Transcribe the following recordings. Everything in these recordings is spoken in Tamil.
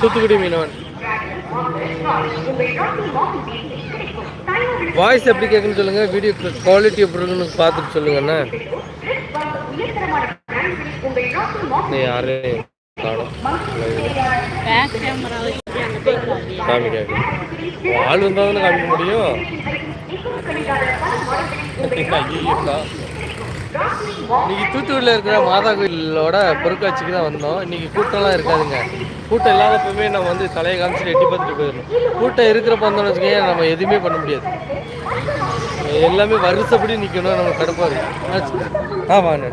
தூத்துக்குடி மீனவன். வாய்ஸ் எப்படி கேட்குன்னு சொல்லுங்க வீடியோ குவாலிட்டி எப்படி இருக்குன்னு பார்த்துட்டு சொல்லுங்கண்ணே நீ யாரு? காணும் காமிக்காது ஆள் இருந்தால் தானே காமிக்க முடியும். இன்றைக்கி இன்னைக்கு தூத்துக்குடியில் இருக்கிற மாதா கோயிலோட பொருட்காட்சிக்கு தான் வந்தோம். இன்னைக்கு கூட்டம்லாம் இருக்காதுங்க. கூட்டம் இல்லாதப்பவே நம்ம வந்து தலையை காமிச்சிட்டு எட்டி பார்த்துட்டு போயிடணும். கூட்டம் இருக்கிறப்ப வந்தோம்னு வச்சுக்கோங்க நம்ம எதுவுமே பண்ண முடியாது. எல்லாமே வருஷப்படி நிற்கணும் நம்ம கடுப்பாக இருக்கு. ஆ வாங்க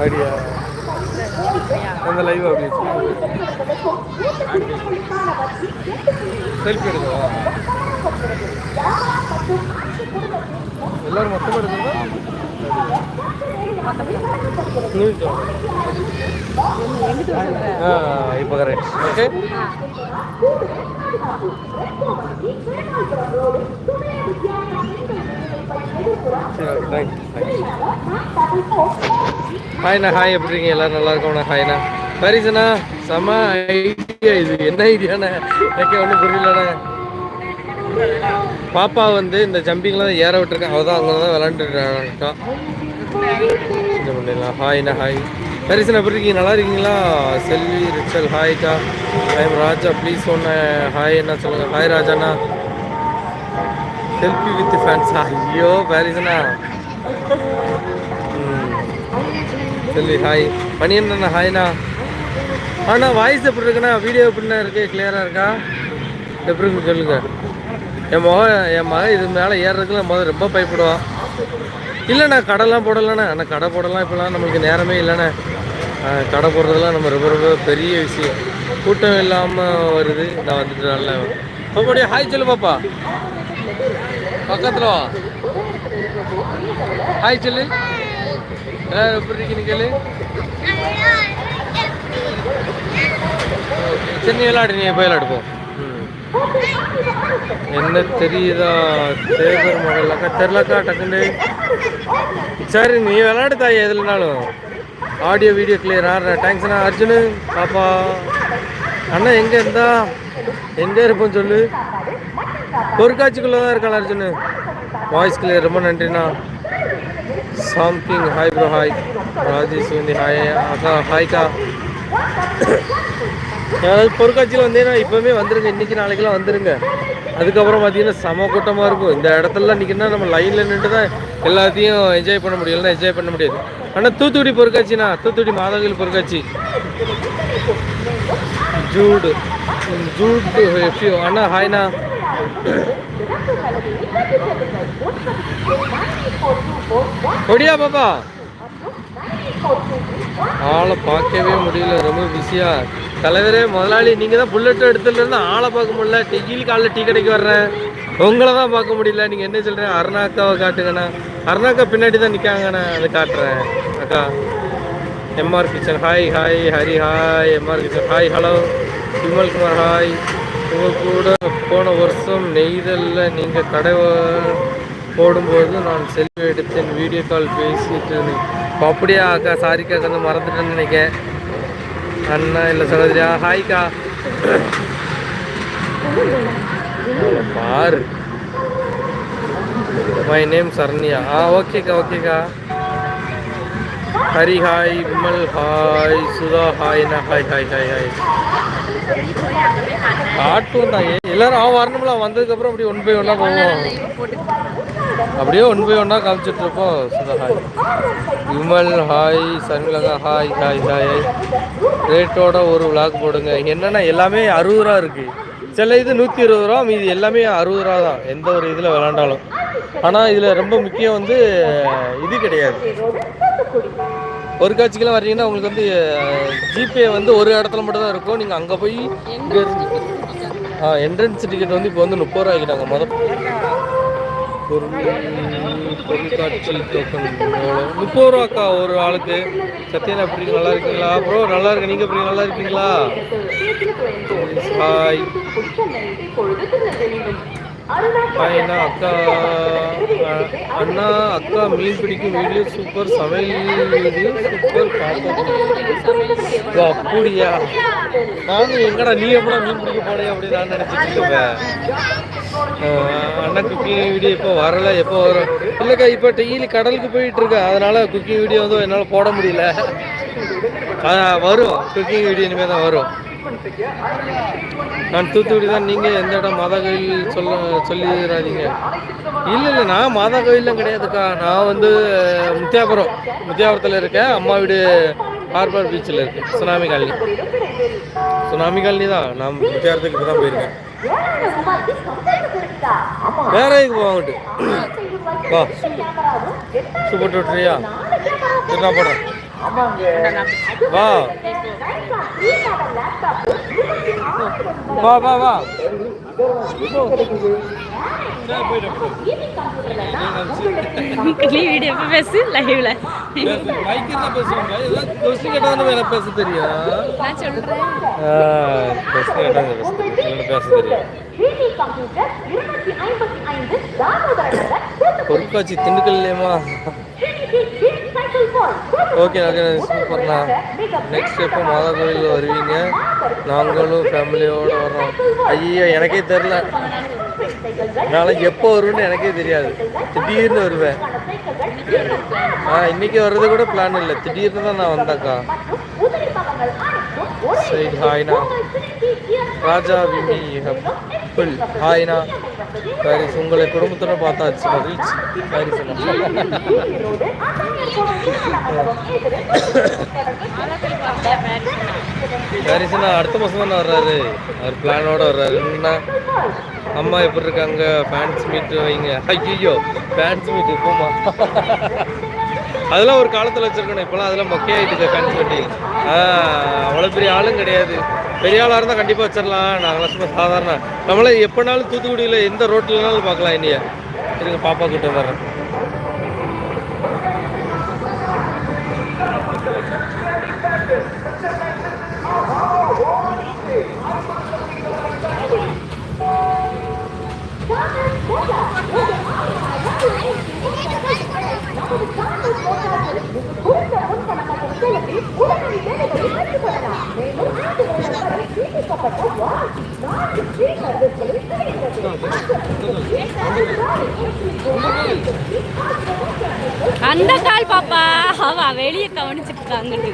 அப்படியா? அந்த லைவ் அப்படி செல்ஃபி எடுக்கவா? எல்லாரும் மொத்தமாக எடுக்கிறதா ஆ இப்போ கரெக்ட் ஓகே. ஹாய்ண்ணா ஹாய் எப்படி இருக்கீங்க? எல்லாரும் நல்லா இருக்கோம்ண்ணா ஹாய்ண்ணா பரிசுண்ணா செம ஐடியா இது. என்ன ஐடியாண்ணா எனக்கு ஒன்றும் புரியலண்ணா. பாப்பா வந்து இந்த ஜம்பிங்லாம் ஏற விட்டுருக்கேன் அவள் தான் அங்கே தான் விளாண்டுருக்கா இது பண்ணிடலாம் ஹாய்ண்ணா ஹாய் பரிசுண்ணா எப்படி இருக்கீங்க? நல்லா இருக்கீங்களா? செல்வி ரிச்சல் ஹாய்க்கா ஐம் ராஜா. ப்ளீஸ் ஒன்று ஹாய் என்ன சொல்லுங்கள் ஹாய் ராஜாண்ணா. செல்ஃபி வித் ஃபேன்ஸா ஐயோ பாரிஸ்ண்ணா செல்வி ஹாய் மணி என்னண்ணா ஹாய்ண்ணா அண்ணா. வாய்ஸ் எப்படி இருக்குண்ணா? வீடியோ எப்படிண்ணா இருக்கு? கிளியராக இருக்கா? எப்படி இருக்கு? சொல்லுங்க. என் மகன் என் மகன் இது மேலே ஏறுறதுக்குள்ள முதல்ல ரொம்ப பயப்படுவான். இல்லைண்ணா கடைலாம் போடலண்ணா. ஆனால் கடை போடலாம். இப்போலாம் நம்மளுக்கு நேரமே இல்லைண்ணே. கடை போடுறதுலாம் நம்ம ரொம்ப ரொம்ப பெரிய விஷயம். கூட்டம் இல்லாமல் வருது. நான் வந்துட்டு நல்லா பாப்பாடியா ஹாய் சொல்லு பாப்பா. பக்கத்தில் வா. ஹாய் சொல்லு. எல்லாரும் எப்படி இருக்கீங்க கேளு. விளாடு நீ போய் விளாடுப்போம் என்ன தெரியுதா? தேவர் மகளக்கா தெரிலக்கா டக்குன்னு. சரி நீ விளாடு தாய் எதுலனாலும். ஆடியோ வீடியோ கிளியர் ஆடுற தேங்க்ஸ்ண்ணா அர்ஜுனு பாப்பா. அண்ணா எங்கே இருந்தா? எங்கே இருப்போம் சொல்லு. பொற்காட்சிக்குள்ளே தான் இருக்காள் அர்ஜுனு? வாய்ஸ் கிளியர் ரொம்ப நன்றிண்ணா. சாம்கிங் ஹாய் ப்ரோ ஹாய் ராஜேஷ் வந்து ஹாய் அக்கா ஹாய்க்கா யாராவது பொருட்காட்சியில் வந்தீங்கன்னா இப்போவுமே வந்துருங்க. இன்றைக்கி நாளைக்கெல்லாம் வந்துருங்க. அதுக்கப்புறம் பார்த்தீங்கன்னா செம கூட்டமாக இருக்கும். இந்த இடத்துலலாம் நிற்கணும்னா நம்ம லைனில் நின்று தான் எல்லாத்தையும் என்ஜாய் பண்ண முடியும். என்ஜாய் பண்ண முடியாது. ஆனால் தூத்துக்குடி பொருட்காட்சிண்ணா தூத்துக்குடி மாதவில் பொருட்காட்சி. ஜூடு. ஜூடு எஃப்யூ அண்ணா ஹாய்ண்ணா ஒடியா பாப்பா. ஆளை பார்க்கவே முடியல. ரொம்ப பிஸியாக தலைவரே முதலாளி நீங்கள் தான் புல்லெட்டு எடுத்துலேருந்து ஆளை பார்க்க முடியல. டெய்லி காலைல டீ கடைக்கு வர்றேன். உங்களை தான் பார்க்க முடியல. நீங்கள் என்ன சொல்றீங்க? அருணாக்காவை காட்டுங்கண்ணா. அருணாக்கா பின்னாடி தான் நிற்காங்கண்ணா அதை காட்டுறேன். அக்கா M R kitchen. Hi hi Hari hi M R kitchen. Hi hello Vimal Kumar hi உங்கள் கூட போன வருஷம் நெய்தலில் நீங்கள் கடை போடும்போது நான் செல்ஃபி எடுத்தேன். வீடியோ கால் பேசிட்டு இருந்தேன். அப்படியே அக்கா? சாரிக்கா கொஞ்சம் மறந்துட்டேன்னு நினைக்கிறேன். அண்ணா இல்லை சரோஜா ஹாய்க்கா பாரு. My name Saranya. ஆ ஓகேக்கா ஓகேக்கா ஹரி ஹாய் விமல் ஹாய் சுதா ஹாய்ண்ணா ஹாய் ஹாய் ஹாய் ஹாய் காட்டும் தான். எல்லாரும் அவன் வரணும்ல. வந்ததுக்கப்புறம் அப்படி ஒன் பை ஒன்னாக போவோம். அப்படியே ஒன் பை ஒன்னாக காமிச்சிட்டு இருப்போம் சுதா ஹாய் விமல் ஹாய் சன்மிலகா ஹாய் ஹாய் ஹாய் ரேட்டோட ஒரு விளாக் போடுங்க. என்னென்னா எல்லாமே அறுபது ரூபா இருக்குது சில இது நூற்றி இருபது ரூபா மீதி எல்லாமே அறுபது ரூபா தான் எந்த ஒரு இதில் விளாண்டாலும். ஆனால் இதில் ரொம்ப முக்கியம் வந்து இது கிடையாது. ஒரு காட்சிக்கெல்லாம் வர்றீங்கன்னா உங்களுக்கு வந்து ஜிபே வந்து ஒரு இடத்துல மட்டும் தான் இருக்கும். நீங்கள் அங்கே போய் இங்கே ஆ என்ட்ரன்ஸ் டிக்கெட் வந்து இப்போ வந்து முப்பது ரூபா ஆகிட்டாங்க மொதல் பொருட்காட்சி டோக்கன் எவ்வளோ முப்பது ரூபாக்கா ஒரு ஆளுக்கு? சத்யனா எப்படி? நல்லா இருக்கீங்களா? ப்ரோ நல்லா இருக்கு நீங்கள் எப்படி நல்லா இருக்கீங்களா? ஹாய் ஹாய்ண்ணா அக்கா அண்ணா அக்கா மீன் பிடிக்கும் வீடியோ சூப்பர் சமையல் வீடியோ சூப்பர் பார்த்தோம் அப்படியா? நானும் எங்கடா நீ எப்படா மீன் பிடிக்க போனே அப்படின்னு நான் நினச்சிட்டு இருக்கேன். அண்ணா குக்கிங் வீடியோ இப்போ வரல எப்போ வரும்? இல்லைக்கா இப்போ டெய்லி கடலுக்கு போயிட்டு இருக்கேன். அதனால குக்கிங் வீடியோ வந்து என்னால் போட முடியல. வரும். குக்கிங் வீடியோ இனிமேல் தான் வரும். நான் தூத்துக்குடி தான் நீங்கள் எந்த இடம்? மாதா கோயில் சொல்ல சொல்லிடுறாதீங்க இல்லை இல்லை நான் மாதா கோயிலாம் கிடையாதுக்கா. நான் வந்து முத்தியாபுரம். முத்தியாபுரத்தில் இருக்கேன். அம்மா வீடு ஹார்பர் பீச்சில் இருக்கேன் சுனாமி காலனி. சுனாமி காலனி தான் நான் முத்தியாபுரத்துக்கு இப்போ தான் போயிருக்கேன். வேற எதுக்கு போவாங்கட்டு வா. சூப்பர் டூட்ரியா என்ன போடுறேன் வா வா வா வா வீடியோ எப்போ பேசு லைவ்ல பேச தெரியும் நான் சொல்றேன் பேச தெரியும் பொருட்காட்சி திண்டுக்கல்லையம்மா ஓகே ஓகே சூப்பர்ண்ணா நெக்ஸ்ட் எப்போ மாதா கோயில் வருவீங்க. நாங்களும் ஃபேமிலியோடு வர்றோம். ஐயோ எனக்கே தெரில நாளைக்கு எப்போ வருவேன்னு எனக்கே தெரியாது. திடீர்னு வருவேன். ஆ இன்னைக்கு வர்றது கூட பிளான் இல்லை. திடீர்னு தான் நான் வந்தேன்க்கா. சரி ஹாய்ண்ணா ராஜா விமி புல் ஹாய்ண்ணா பாரிஸ் உங்களை குடும்பத்தோட பார்த்தாச்சு மகிழ்ச்சி பாரிஸ் பாரிஸ்ண்ணா அடுத்த மாதம் தானே வர்றாரு. அவர் பிளானோட வர்றாரு. என்னன்னா அம்மா எப்படி இருக்காங்க? ஃபேன்ஸ் மீட் வைங்க. ஐயோ ஃபேன்ஸ் மீட் போமா அதெல்லாம் ஒரு காலத்தில் வச்சுருக்கணும். இப்போலாம் அதெல்லாம் மொக்கையாயிட்டு ஃபேன்ஸ் மீட்டிங் அவ்வளோ பெரிய ஆளும் கிடையாது. பெரிய ஆளாக இருந்தால் கண்டிப்பாக வச்சிடலாம் நாங்களாம் சும்மா சாதாரண. நம்மளே எப்போனாலும் தூத்துக்குடியில் எந்த ரோட்டில்னாலும் பார்க்கலாம் இனியா. இருங்க பாப்பா கிட்ட வர்றேன். அந்த கால் பாப்பா. அவ வெளியே கவனிச்சுட்டு இருக்காங்கட்டு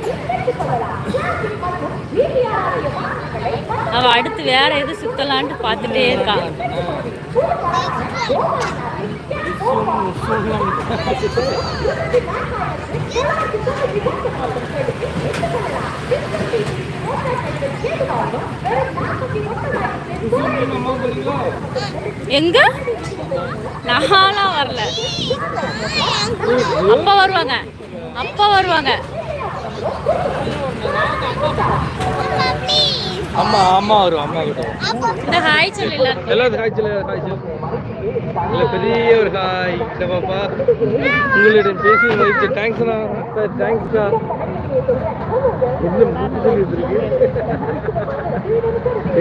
அவ அடுத்து வேற எது சுத்தலான்ட்டு பார்த்துட்டே இருக்கா. எங்க? நான்லாம் வரல. அப்பா வருவாங்க. அப்பா வருவாங்க. அம்மா அம்மா வரும் அம்மா கிட்ட ஹாய் எல்லாரும் இல்லை பெரிய ஒரு ஹாய் இந்த பாப்பா. உங்களிடம் பேசி மகிழ்ச்சி தேங்க்ஸ்ண்ணா சார் தேங்க்ஸ்க்கா என்ன மூச்சு சொல்லிட்டு இருக்கு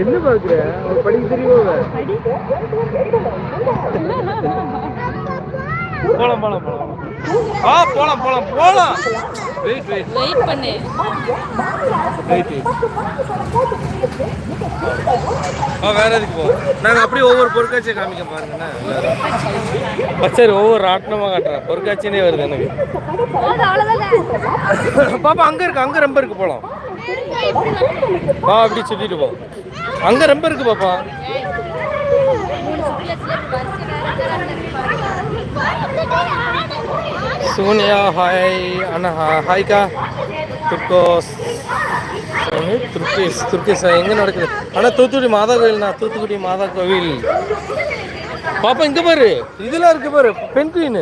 என்ன பார்க்குற அவன் படிக்க தெரியுமா? போலாம் போலாம் போலாம். ஆ போலாம் போலாம் போலாம். வெயிட் வெயிட் வெயிட் பண்ணு. வெயிட் வெயிட் ஆ வேற எதுக்கு போவோம் நாங்கள் அப்படியே ஒவ்வொரு பொருட்காட்சியை காமிக்க பாருங்கண்ணா எல்லாரும் சரி ஒவ்வொரு ஆட்டனமாக காட்டுறேன். பொருட்காட்சினே வருது எனக்கு. பாப்பா அங்கே இருக்கு அங்கே ரொம்ப இருக்கு போகலாம் வா அப்படி சுற்றிட்டு போ. அங்கே ரொம்ப இருக்கு பாப்பா. சோனியா ஹாய் அண்ணா ஹாய்க்கா துர்கோஸ் சோனி துர்கேஷ் எங்கே நடக்குது? அண்ணா தூத்துக்குடி மாதா கோயில்ண்ணா தூத்துக்குடி மாதா கோவில் பாப்பா இங்கே பாரு. இதெல்லாம் இருக்கு பாரு பெண் குயின்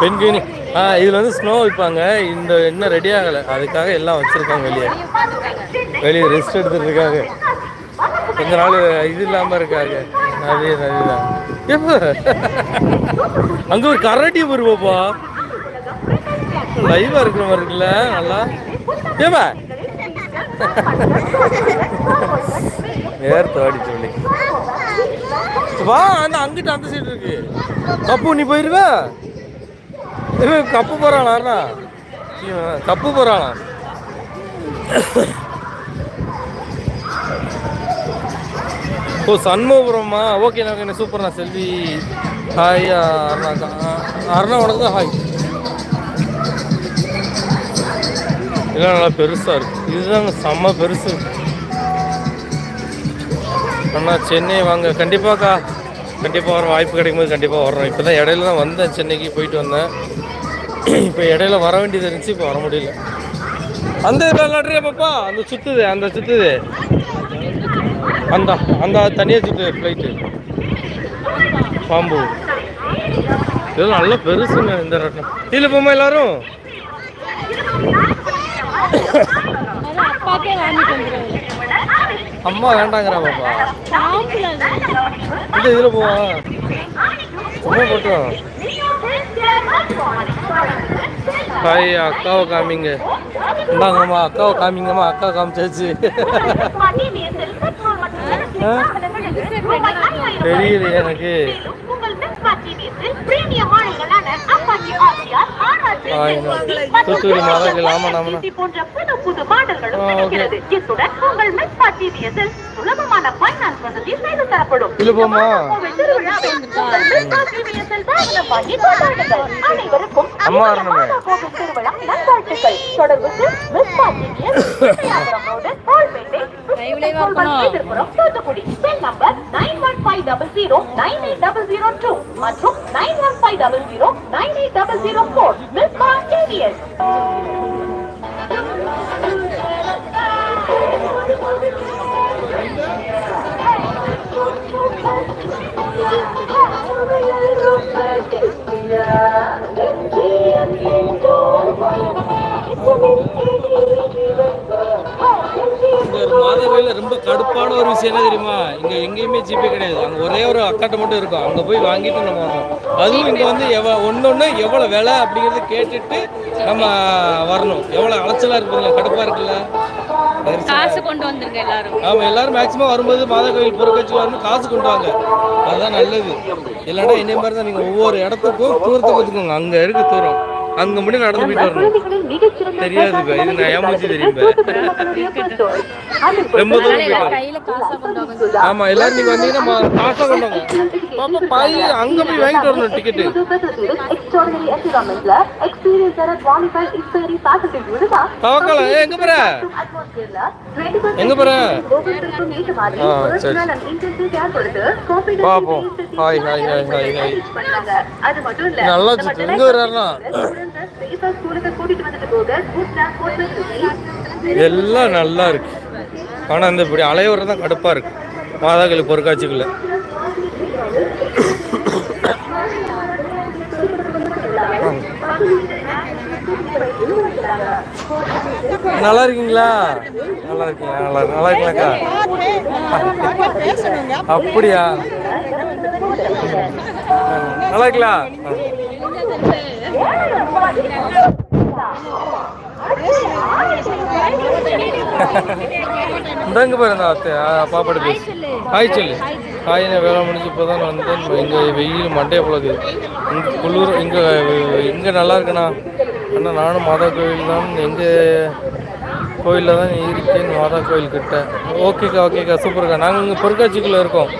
பெண் ஆ இதில் வந்து ஸ்னோ வைப்பாங்க. இந்த இன்னும் ரெடி ஆகலை. அதுக்காக எல்லாம் வச்சுருக்காங்க வெளியே. வெளியே ரெஸ்ட் எடுத்துறதுக்காக கொஞ்ச நாள் இது இல்லாமல் இருக்காங்க. நிறைய நிறைய. எப்போ? அங்கே ஒரு கரடி வருவோப்பா லைவாக இருக்கிற மாதிரி இருக்குல்ல நல்லா. ஏமா நேரத்தை ஓடிச்சு வா அந்த அங்கிட்ட அந்த சைடு இருக்கு. கப்பு நீ போயிருவ? கப்பு போகிறானா கப்பு போகிறானா ஓ சண்முகபுரமா? ஓகே ஓகே சூப்பர்ண்ணா செல்வி ஹாய் அருணா அருணா உனக்கு தான் ஹாய் இதெல்லாம் நல்லா பெருசாக இருக்குது இதுதாங்க செம்ம பெருசு. அண்ணா சென்னை வாங்க. கண்டிப்பாக்கா. கண்டிப்பாக வர வாய்ப்பு கிடைக்கும்போது கண்டிப்பாக வர்றோம். இப்போ தான் இடையில தான் வந்தேன். சென்னைக்கு போயிட்டு வந்தேன். இப்போ இடையில வர வேண்டியது இருந்துச்சு இப்போ வர முடியல. அந்த இதில் விளாட்றியா பாப்பா? அந்த சுற்றுது அந்த சுத்துது. அந்த அந்த தனியாக சுத்துது ஃப்ளைட்டு பாம்பு. இதெல்லாம் நல்லா பெருசுங்க இந்த ரட்டம் கீழே போமா எல்லாரும். அம்மா வேண்டாங்கிறா பாப்பா. இந்த இதில் போவா. ஹாய் அக்காவை காமிங்க. இந்தாங்கம்மா அக்காவை காமிங்கம்மா அக்கா காமிச்சாச்சு? தெரியலையே எனக்கு. தூத்துக்குடி மாதாக்கள் ஆமா நாம போன்ற புது புது மாடல்களும். கிடைக்கிறது இத்துடன் உங்கள் சுலபமான ஃபைனான்ஸ் வசதி செய்து தரப்படும் இல்ல கொண்டாடுங்கள் அனைவருக்கும் அம்மா திருவிழா நல்வாழ்த்துக்கள் தொடர்புக்கு மெட்பா TVS Thoothukudi cell number nine one five double zero nine eight double zero two மற்றும் nine one five double zero nine eight double zero four மெட்பா TVS இங்க மாதவியில் ரொம்ப கடுப்பான ஒரு விஷயம் என்ன தெரியுமா? இங்க எங்கேயுமே ஜிபே கிடையாது. அங்க ஒரே ஒரு அக்காட்ட மட்டும் இருக்கும். அங்க போய் வாங்கிட்டு நம்ம வரணும் அதுவும் இங்க வந்து எவ ஒன்னொன்னு எவ்வளவு விலை அப்படிங்கறத கேட்டுட்டு நம்ம வரணும். எவ்வளவு அலைச்சலா இருக்குங்களா கடுப்பா இருக்குல்ல? காசு கொண்டு வந்துருங்க எல்லாரும். ஆமா எல்லாரும் மேக்ஸிமம் வரும்போது மாதா கோயில் பொருட்காட்சி வரணும். காசு கொண்டு வாங்க. அதுதான் நல்லது. இல்லைன்னா என்னை மாதிரி தான் நீங்க ஒவ்வொரு இடத்துக்கும் தூரத்தை பார்த்துக்கோங்க அங்க இருக்கு தூரம். அங்க முடியும் நடந்து போயிட்டு வரணும் தெரியாது இப்ப. இது நான் ஏமாத்தி தெரியும். ரொம்ப தூரம் ஆமா எல்லாரும் நீங்க வந்தீங்கன்னா மா- காசை கொண்டு வாங்க பாப்பா பாய் அங்க போய் வாங்கிட்டு வரணும் விழுதா? தவக்கல எங்க போற atmosphereல 21st எங்க போற? பாப்போம். Hi, hi, hi, hi, hi. நல்லா. எங்க வர்றாருன்னா? எல்லாம் நல்லா இருக்கு. ஆனா இந்த இப்படி அலையோரம் தான் கடுப்பா இருக்கு. மாதாக்கள் பொருட்காட்சிக்குள்ள நல்லா இருக்கீங்களா நல்லா இருக்கீங்களா நல்லா நல்லா இருக்கீங்களாக்கா அப்படியா? நல்லா இருக்கலாம் இந்தாங்க பாரு அத்தை பாப்பாடு பேசு. ஹாய் சொல்லு. ஹாய் நான் வேலை முடிஞ்சு இப்போ தான் வந்தேன். இங்கே வெயில் மண்டைய போலது இங்கே குளிர் இங்கே இங்கே நல்லா இருக்குண்ணா அண்ணா நானும் மாதா கோயில் தான். எங்கள் கோயிலில் தான் இருக்கேன் மாதா கோயில் கிட்ட. ஓகேக்கா ஓகேக்கா சூப்பர்க்கா. நாங்கள் இங்கே பொருட்காட்சிக்குள்ளே இருக்கோம்.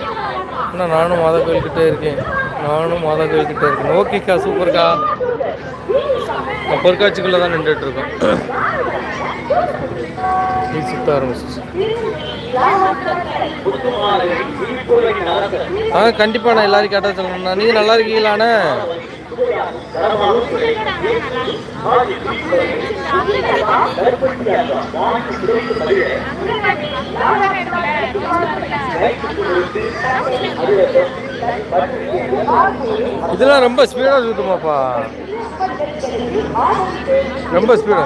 அண்ணா நானும் மாதா கோயில் கிட்டே இருக்கேன். நானும் மாதா கோயில் கிட்டே இருக்கேன். ஓகேக்கா சூப்பர்க்கா. நான் பொருட்காட்சிக்குள்ளே தான் நின்றுட்டு இருக்கோம். நீ சுத்த ஆரம்பிச்சிச்சு ஆ கண்டிப்பா நான் எல்லாரும் கேட்டால் சொல்லணும்ண்ணா நீங்கள் நல்லா இருக்கீங்களாண்ணே? இதெல்லாம் ரொம்ப ஸ்பீடாக சுத்துமாப்பா. ரொம்ப ஸ்பீடா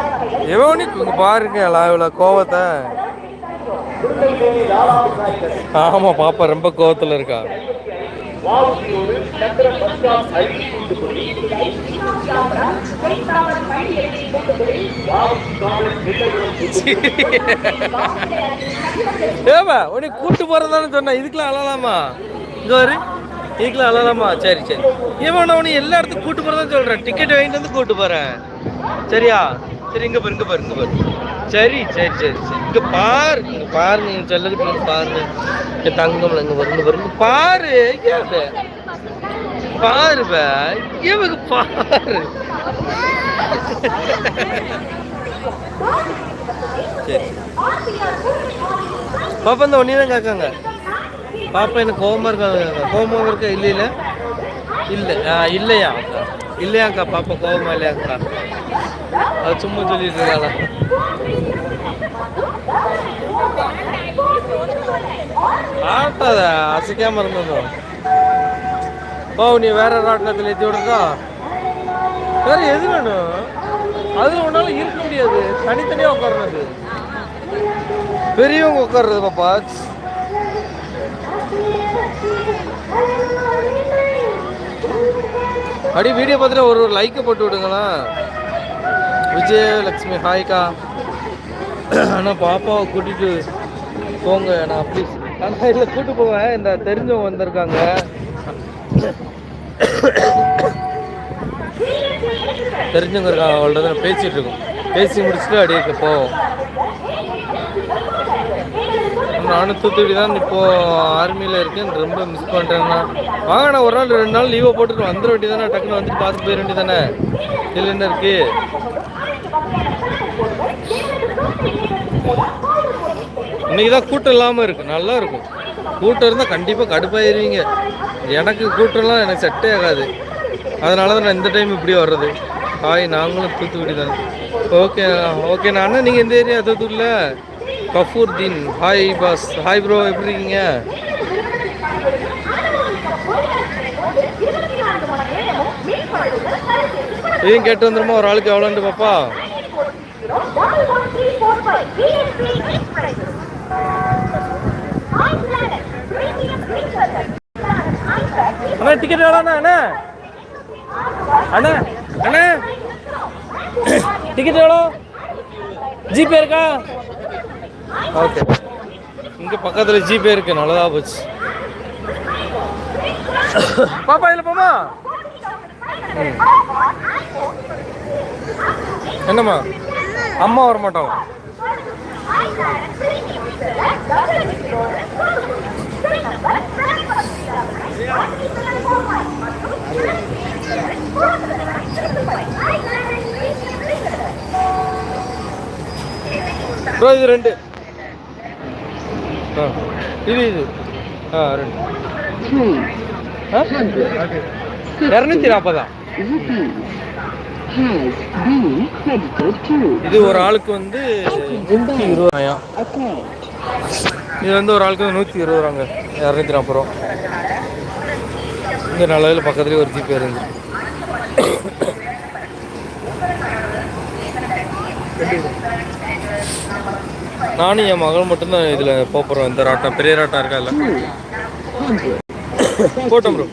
எவனி பாருங்க இவ்வளோ கோவத்தை. ஆமா பாப்பா ரொம்ப கோவத்தில் இருக்கா. ஏமா உனக்கு கூட்டு போறதான்னு சொன்னேன். இதுக்கெல்லாம் அழலாமா? இதுவாரு இதுக்கெல்லாம் அழலாமா? சரி சரி. ஏமா நான் உனக்கு எல்லா இடத்துக்கும் கூட்டு போறதான்னு சொல்றேன். டிக்கெட் வாங்கிட்டு வந்து கூட்டு போறேன். சரியா? சரி இங்க பாரு இங்க பாரு இங்க பாரு. சரி சரி சரி சரி. இங்க பாரு இங்க பாருங்க என் செல்லதுக்கு பாருங்க என் தங்கம் இங்க பாரு இங்க பாரு இங்க பாரு ஏன் பாரு பாரு. சரி பாப்பா இந்த ஒன்னே தான் கேட்காங்க. பாப்பா எனக்கு கோவமா இருக்காங்க கோவமா இருக்கா? இல்லை இல்லை. இல்லை ஆ இல்லையா அக்கா? இல்லையாக்கா பாப்பா கோவமா இல்லையாக்கா? அது சும்மா சொல்லிட்டு இருக்காளா ஆட்டாத அசைக்காம இருந்ததும் ஓ நீ வேற ராட்டினத்தில் ஏற்றி விடுறதா? வேற எது வேணும்? அதுல உன்னால இருக்க முடியாது. தனித்தனியா உட்கார்றது பெரியவங்க உட்கார்றது பாப்பா. அடி வீடியோ பார்த்துட்டு ஒரு ஒரு லைக்கை போட்டு விடுங்களேன். விஜயலக்ஷ்மி ஹாய்க்கா ஆனால் பாப்பாவை கூட்டிட்டு போங்க நான் ப்ளீஸ் ஆனால் இல்லை கூட்டு போவேன் இந்த தெரிஞ்சவங்க வந்திருக்காங்க. தெரிஞ்சவங்க இருக்காங்க அவள்கிட்ட தான் பேசிகிட்டு இருக்கோம். பேசி முடிச்சுட்டு அப்படியே போவோம். நானும் தூத்துக்குடி தான் இப்போது ஆர்மியில் இருக்கேன். ரொம்ப மிஸ் பண்ணுறேன்னா வாங்க நான் ஒரு நாள் ரெண்டு நாள் லீவை போட்டுட்டு வந்துட வேண்டியதானே டக்குன்னு வந்துட்டு பார்த்து போயிட வேண்டியது இருக்குது இதில் என்ன இருக்கு இன்னைக்கு தான் கூட்டம் இல்லாமல் இருக்கு. நல்லா இருக்கும். கூட்டம் இருந்தால் கண்டிப்பாக கடுப்பாயிருவீங்க. எனக்கு கூட்டம்லாம் எனக்கு செட்டே ஆகாது. அதனால தான் நான் இந்த டைம் இப்படி வர்றது. ஹாய் நாங்களும் தூத்துக்குடி தான் ஓகே ஓகே நான் நீங்கள் எந்த ஏரியா? தூத்துக்குடியில் Gafoor Deen hi boss hi bro எப்படி இருக்கீங்க? இதையும் கேட்டு வந்துருமா? ஒரு ஆளுக்கு எவ்வளோன்ட்டு பாப்பா? அண்ணா டிக்கெட் எவ்வளோண்ணா அண்ணா அண்ணா. அண்ணா டிக்கெட் எவ்வளோ? ஜிபே இருக்கா? ஓகே. இங்கே பக்கத்தில் ஜிபே இருக்கு நல்லதா போச்சு. பாப்பா இதில் போமா. என்னம்மா? அம்மா வர மாட்டாங்க ப்ரோ இது ரெண்டு. இது இது. ஆ ரெண்டு. இரநூத்தி நாற்பதா? இது ஒரு ஆளுக்கு வந்து நூற்றி இருபதாயிரம். இது வந்து ஒரு ஆளுக்கு நூற்றி இருபது ரூபாங்க. இரநூத்தி நாற்பது ரூபா. இங்கே நல்லதில் பக்கத்துலேயே ஒரு ஜிபே இருந்து நானும் என் மகள் மட்டும்தான் இதில் போகிறோம் இந்த ராட்டம் பெரிய ராட்டம் இருக்கா இல்லை? போட்டோம் ப்ரோ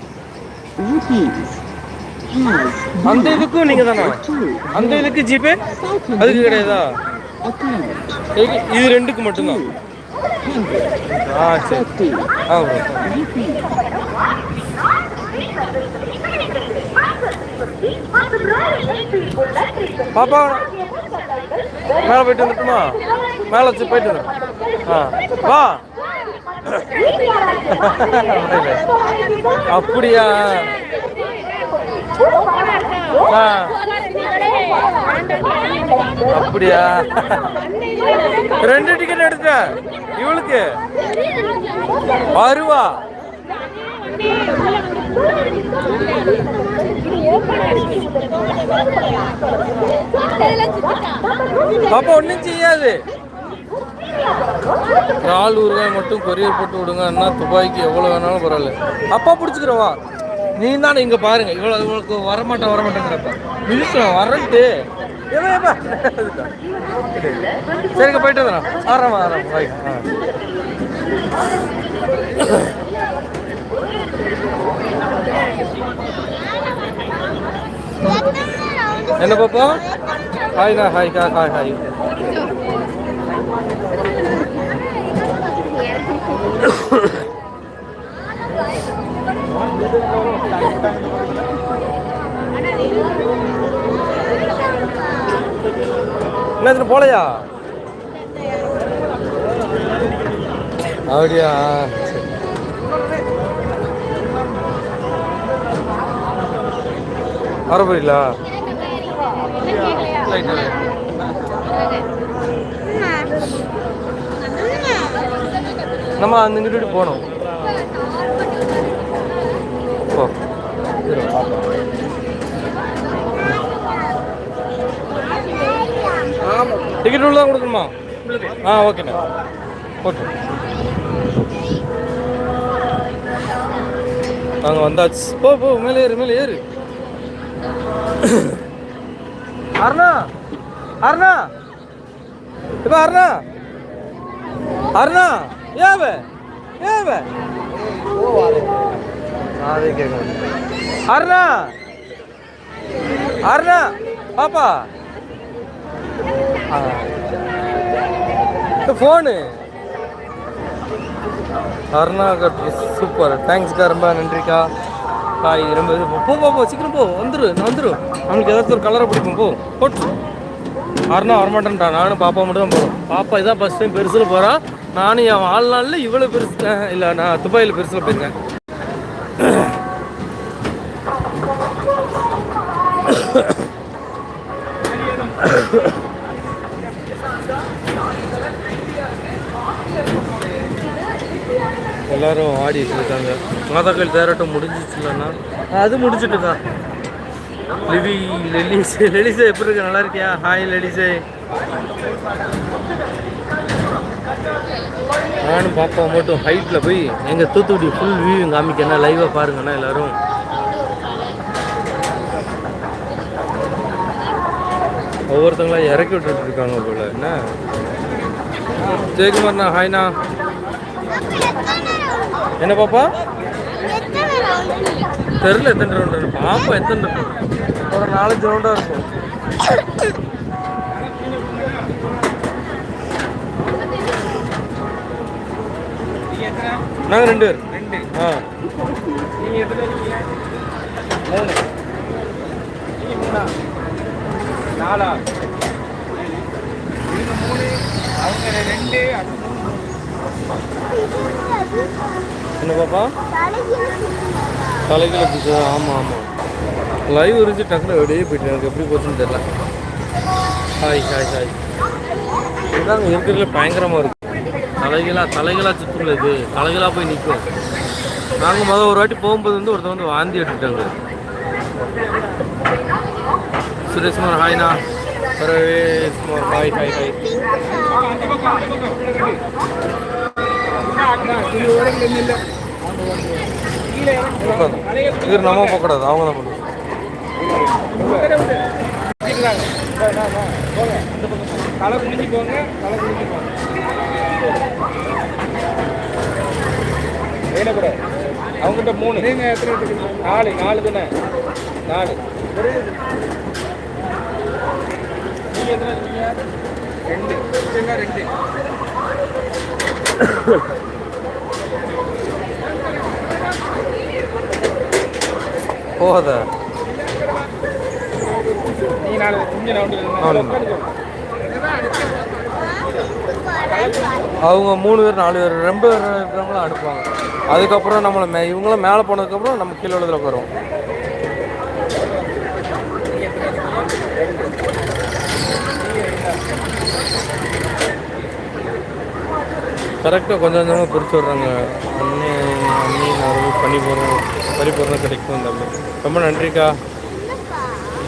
அந்த இதுக்கும் நீங்கள் தானா? அந்த இதுக்கு ஜிபே அதுக்கு கிடையாதா? இது ரெண்டுக்கு மட்டும்தான். ஆ சரி. ஆ ப்ரோ பாப்பா மேலே போயிட்டு வந்துட்டுமா? மேலே வச்சு போயிட்டு வந்து ஆ வா. அப்படியா? அப்படியா? ரெண்டு டிக்கெட் எடுத்த இவளுக்கு? வருவா பாப்பா ஒன்றும் செய்யாது. நாலு ரூபாய் மட்டும் கொரியர் போட்டு விடுங்க. துபாய்க்கு எவ்வளோ வேணாலும் பரவாயில்ல. அப்பா பிடிச்சிக்கிறவா? நீ தானே இங்கே பாருங்க. இவ்வளோ இவளுக்கு வரமாட்டேன் வரமாட்டேங்கிறப்ப. நிறுத்தம் வரன்ட்டு சரிங்க போயிட்டு வந்துடும் ஆறாம் ஆறாம். பாய் ஆ. என்ன பாப்பா? Hi hi hi hi hi இதுல போலையா? அப்படியா? வர போறீங்களா? நம்ம அந்த இங்கிட்டு போகணும் போ இரு, பாப்போம். டிக்கெட் உள்ள தான் கொடுக்கணுமா? ஆ ஓகேண்ணா ஓகே நாங்கள் வந்தாச்சு. போ போ மேலே ஏறு மேலே ஏறு. அருணா அருணா. இப்போ அருணா. அருணா ஏவ ஏவ. அருணா அருணா பாப்பா. ஃபோனு அருணாகட் சூப்பர் தேங்க்ஸ்க்கா ரொம்ப நன்றிக்கா. காய் ரொம்ப இது. போ போ போ சீக்கிரம் போ. வந்துரு நான் வந்துடும் அவனுக்கு ஏதாச்சும் ஒரு கலரை பிடிக்கும் போ. போட்டு. அருணா வரமாட்டேன்டா. நானும் பாப்பா மட்டும் தான் போகிறோம் பாப்பா இதான் ஃபஸ்ட் டைம் பெருசில் போகிறான் நானும் என் வாழ்நாளில் இவ்வளோ பெருசு இல்லை நான் துபாயில் பெருசில் போயிருக்கேன். எல்லாரும் ஆடிட்டு இருக்காங்க மாதா கோயில் தேரோட்டம் முடிஞ்சிச்சுலண்ணா? அது முடிஞ்சிட்டுக்கா லிவி லெலிசே லெலிசே எப்படி இருக்க? நல்லா இருக்கியா? ஹாய் லெலிசே. நானும் பாப்பா மட்டும் ஹைட்டில் போய் எங்கள் தூத்துக்குடி ஃபுல் வியூ காமிக்கணும் லைவாக பாருங்கண்ணா எல்லோரும். ஒவ்வொருத்தங்களா இறக்கி விட்டுட்டு இருக்காங்க போல. என்ன? ஜெயக்குமார்ண்ணா ஹாய்ண்ணா என்ன பாப்பா? தெரியல எத்தனை ரவுண்டு பாப்பா எத்தனை round? ஒரு நாலஞ்சு ரவுண்டாக இருக்கும். நாங்கள் ரெண்டு பேர்? ரெண்டு. ஆ. நீங்கள் எத்தனை மூணு. நீங்கள் மூணா? நாலா? அவங்க ரெண்டு என்ன பாப்பா? தலைகளை பிடிச்சது ஆமாம் ஆமாம் லைவ் இருந்துச்சு டக்குனு வெளியே போயிட்டு எனக்கு எப்படி போச்சுன்னு தெரியல. ஹாய் ஹாய் ஹாய் இதுதான் இருக்கிறதுல பயங்கரமாக இருக்கு. தலைகளாக தலைகளாக சுற்றுல இது. தலைகளாக போய் நிற்கும் நாங்கள் முதல் ஒரு வாட்டி போகும்போது வந்து ஒருத்தர் வந்து வாந்தி எடுத்துட்டாங்க. சுரேஷ்குமார் ஹாய்ண்ணா சுரேஷ்குமார் ஹாய் ஹாய் ஹாய் இது நம்ம போகக்கூடாது அவங்க தான் பண்ணுவோம் தலை குளிச்சுக்கோங்க தலை குளிச்சுக்கோங்க வேணக்கூட அவங்ககிட்ட மூணு நீங்க எத்தனை எடுத்துக்கிறீங்க நாலு நாலு தானே நாலு நீங்க எத்தனை எடுத்தீங்க ரெண்டு ரெண்டு போகாத. நாலு அவங்க மூணு பேர் நாலு பேர் ரெண்டு பேர் இருக்கிறவங்களும் அனுப்புவாங்க அதுக்கப்புறம் நம்மளை மே இவங்களும் மேலே போனதுக்கப்புறம் நம்ம கீழே உள்ளதில் உட்காருவோம். கரெக்டாக கொஞ்சம் கொஞ்சமாக பிரித்து விட்றாங்க. அண்ணே அண்ணி நான் பண்ணி போகிறோம் பரிபூர்ணம் கிடைக்கும் தம்பி. ரொம்ப நன்றிக்கா.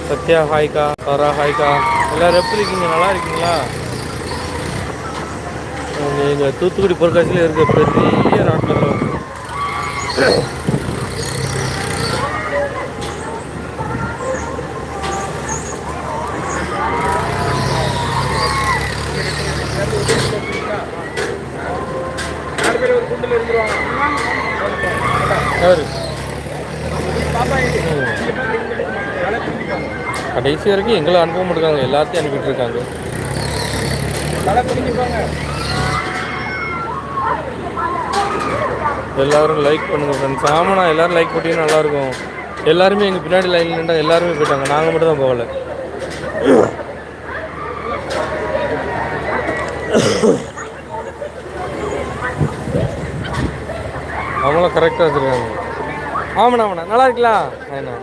சத்யா ஹாய்க்கா. சாரா ஹாய்க்கா. எல்லாரும் எப்படி இருக்கீங்க? நல்லா இருக்கீங்களா? எங்கள் தூத்துக்குடி பொருட்காட்சியில் இருக்க பெரிய நாட்டில் நாலு யாரு கடைசி வரைக்கும் எங்களை அனுப்ப மாட்டாங்க எல்லாத்தையும் அனுப்பிட்டு இருக்காங்க. எல்லாரும் லைக் பண்ணுங்க ஃப்ரெண்ட்ஸ் ஆமாண்ணா எல்லோரும் லைக் போட்டீங்கன்னா நல்லா இருக்கும் எல்லாருமே எங்கள் பின்னாடி லைனில் நின்றா எல்லாருமே போயிட்டாங்க. நாங்கள் மட்டும் தான் போகல. அவங்களும் கரெக்டாக வச்சுருக்காங்க. ஆமாண்ணா ஆமாண்ணா. நல்லா இருக்கலாம் ஆண்ணா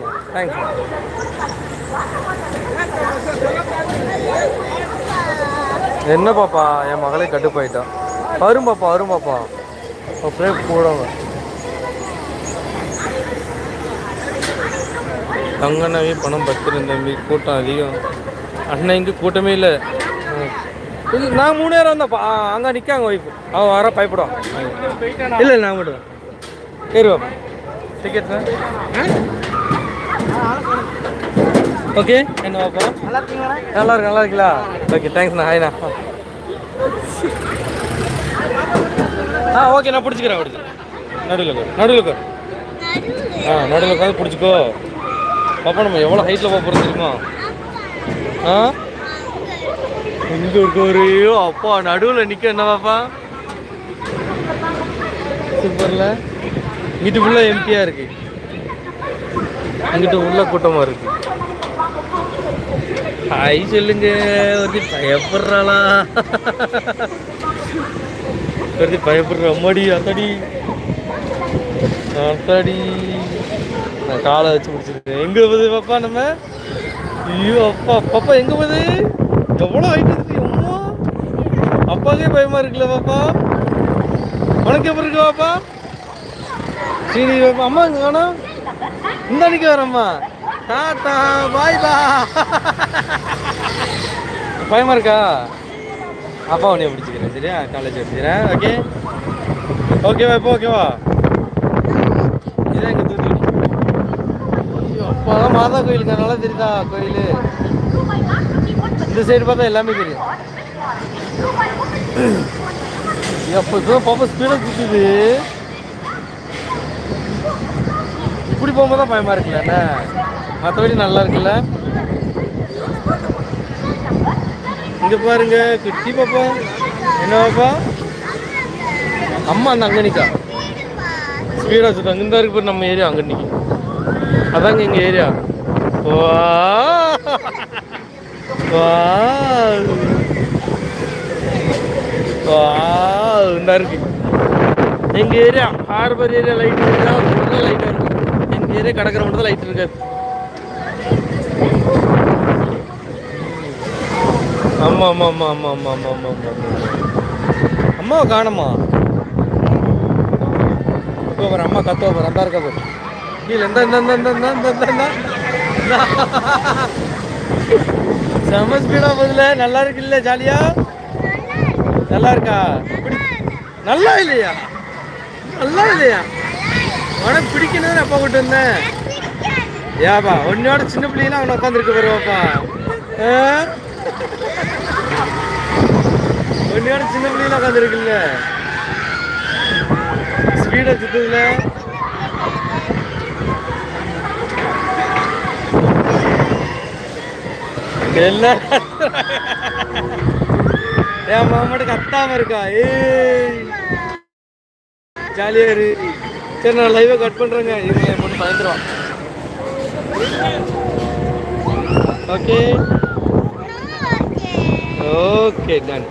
என்ன பாப்பா? என் மகளே கட்டுப்பாயிட்டா வரும் பாப்பா வரும் பாப்பா. அப்படியே போடுவாங்க தங்க நகை பணம் பத்திரம் தம்பி கூட்டம் அதிகம். அண்ணன் இங்கே கூட்டமே இல்லை. இது நான் மூணு நேரம் வந்தேன்ப்பா அங்கே நிற்காங்க ஒய்ஃபு அவன் வர பயப்படுவான் இல்லை இல்லை நான் மட்டும் சரி பாப்பா. Ticket okay. என்ன பாப்பா நல்லா இருக்கீங்களா நல்லா இருக்கு நல்லா இருக்கீங்களா? ஓகே தேங்க்ஸ்ண்ணா ஹாய்ண்ணா ஆ ஓகே நான் பிடிச்சிக்கிறேன் பிடிச்சிக்கிறேன் நடுவில் நடுவில் உட்காரு. ஆ நடுவில் உட்காந்து பிடிச்சிக்கோ. பாப்பா நம்ம எவ்வளோ ஹைட்டில் போக போகிறோம் தெரியுமா? ஆ? இங்கே ஒரு அப்பா நடுவில் நிற்க என்ன பாப்பா? சூப்பரில் இங்கிட்டு ஃபுல்லாக எம்டியாக இருக்குது அங்கிட்டு உள்ள கூட்டமாக இருக்குது ஹாய் சொல்லுங்க. ஒருத்தி பயப்படுறாளா? ஒருத்தி பயப்படுற. அம்மாடி அத்தாடி. அத்தாடி. நான் காலை வச்சு பிடிச்சிருக்கேன் எங்க போகுது பாப்பா நம்ம? ஐயோ அப்பா பாப்பா எங்க போகுது? எவ்வளோ ஹைட் இருக்கு அம்மா? அப்பாக்கே பயமா இருக்குல்ல பாப்பா? உனக்கு எப்படி இருக்கு பாப்பா? சரி பாப்பா அம்மா இங்கே காணோம் இந்த அன்னைக்கு வரம்மா டாட்டா பாய் பா. பயமா இருக்கா? அப்பா உன்னைய பிடிச்சிக்கிறேன் சரியா? காலேஜ் பிடிச்சிக்கிறேன் ஓகே ஓகேவா இப்போ ஓகேவா இதான் எங்கள் தூத்துக்குடி. அப்போதான் மாதா கோயிலுக்கு நல்லா தெரியுதா கோயில்? இந்த சைடு பார்த்தா எல்லாமே தெரியும். எப்போ இப்போ பாப்பா ஸ்பீடாக சுற்றுது இப்படி போகும்போது தான் பயமாக இருக்குல்ல என்ன? மற்றபடி நல்லா இருக்குல்ல? இங்கே பாருங்க குட்டி பாப்பா. என்ன பாப்பா? அம்மா அந்த அங்கே நிற்கா ஸ்பீடாக சுத்தாங்க இந்த இருக்கு பாரு நம்ம ஏரியா அங்கே நிற்கும் அதாங்க எங்க ஏரியா. வா. வா. வா. இந்த இருக்கு. எங்க ஏரியா? ஹார்பர் ஏரியா லைட் இருக்கா லைட் ஏரியா கடற்கரை மட்டும் தான் லைட் இருக்காது ஆமா ஆமா ஆமா ஆமா ஆமா ஆமா ஆமா ஆமா அம்மாவை காணமா? இப்போ பாரு அம்மா கத்துவ பாரு அந்த இருக்கா பாரு கீழே இந்த இந்த இந்த இந்த இந்த இந்த இந்த. செம ஸ்பீடா போகுதுல. நல்லா இருக்கு இல்ல ஜாலியா? நல்லா இருக்கா? நல்லா இல்லையா? நல்லா இல்லையா? உனக்கு பிடிக்கணும்னு அப்பா கூட்டு வந்தேன் ஏப்பா உன்னோட சின்ன பிள்ளைலாம் அவனை உட்காந்துருக்கு பாருவாப்பா உன்னோட சின்ன பிள்ளைலாம் உட்காந்துருக்குல்ல ஸ்பீடை சுத்துதுல எல்லாம் என் மாமாட்டு கத்தாம இருக்கா? ஏய். ஜாலியா இரு. சரி நான் லைவை கட் பண்றேங்க. இவங்க போட்டு பொண்ணு பயந்துருவான் ஓகே ஓகே டன்